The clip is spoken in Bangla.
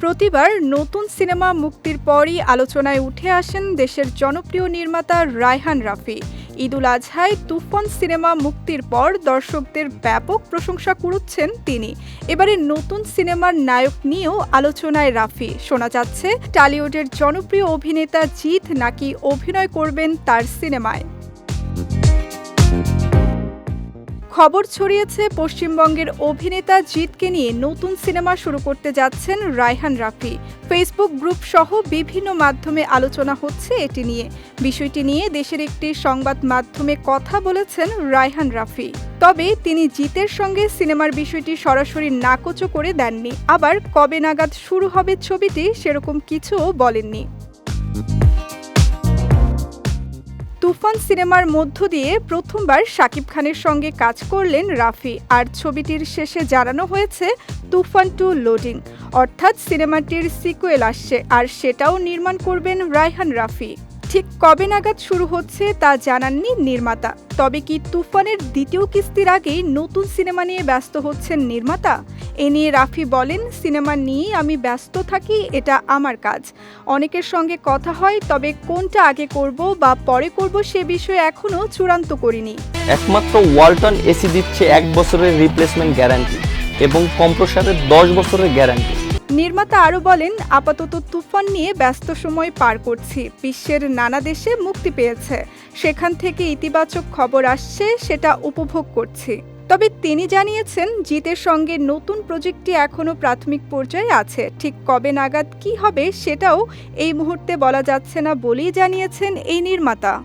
প্রতিবার নতুন সিনেমা মুক্তির পরই আলোচনায় উঠে আসেন দেশের জনপ্রিয় নির্মাতা রায়হান রাফি। ঈদুল আজহায় তুফান সিনেমা মুক্তির পর দর্শকদের ব্যাপক প্রশংসা কুড়ুচ্ছেন তিনি। এবারে নতুন সিনেমার নায়ক নিয়েও আলোচনায় রাফি। শোনা যাচ্ছে, টালিউডের জনপ্রিয় অভিনেতা জিৎ নাকি অভিনয় করবেন তার সিনেমায়। খবর ছড়িয়েছে পশ্চিমবঙ্গের অভিনেতা জিতকে নিয়ে নতুন সিনেমা শুরু করতে যাচ্ছেন রায়হান রাফি। ফেসবুক গ্রুপ সহ বিভিন্ন মাধ্যমে আলোচনা হচ্ছে এটি নিয়ে। বিষয়টি নিয়ে দেশের একটি সংবাদ মাধ্যমে কথা বলেছেন রায়হান রাফি। তবে তিনি জিতের সঙ্গে সিনেমার বিষয়টি সরাসরি নাকচো করে দেননি। আবার কবে নাগাদ শুরু হবে ছবিটি সেরকম কিছুও বলেননি। তুফান সিনেমার মধ্য দিয়ে প্রথমবার শাকিব খানের সঙ্গে কাজ করলেন রাফি, আর ছবিটির শেষে জানানো হয়েছে, তুফান টু লোডিং। অর্থাৎ সিনেমাটির সিকুয়েল আসছে, আর সেটাও নির্মাণ করবেন রায়হান রাফি। ঠিক কবে নাগাদ শুরু হচ্ছে তা জানাননি নির্মাতা। তবে কি তুফানের দ্বিতীয় কিস্তির আগেই নতুন সিনেমা নিয়ে ব্যস্ত হচ্ছেন নির্মাতা? এ নিয়ে রাফি বলেন, সিনেমা নিয়ে আমি ব্যস্ত থাকি, এটা আমার কাজ। অনেকের সঙ্গে কথা হয়, তবে কোনটা আগে করব বা পরে করব সে বিষয়ে এখনও চূড়ান্ত করিনি। একমাত্র ওয়ালটন এসি দিচ্ছে এক বছরের রিপ্লেসমেন্ট গ্যারান্টি এবং কম্প্রসারের দশ বছরের গ্যারান্টি নির্মাতা আরও বলেন, আপাতত তুফান নিয়ে ব্যস্ত সময় পার করছি। বিশ্বের নানা দেশে মুক্তি পেয়েছে। সেখান থেকে ইতিবাচক খবর আসছে, সেটা উপভোগ করছি। তবে তিনি জানিয়েছেন, জিতের সঙ্গে নতুন প্রজেক্টটি এখনও প্রাথমিক পর্যায়ে আছে। ঠিক কবে নাগাদ কি হবে, সেটাও এই মুহূর্তে বলা যাচ্ছে না বলেই জানিয়েছেন এই নির্মাতা।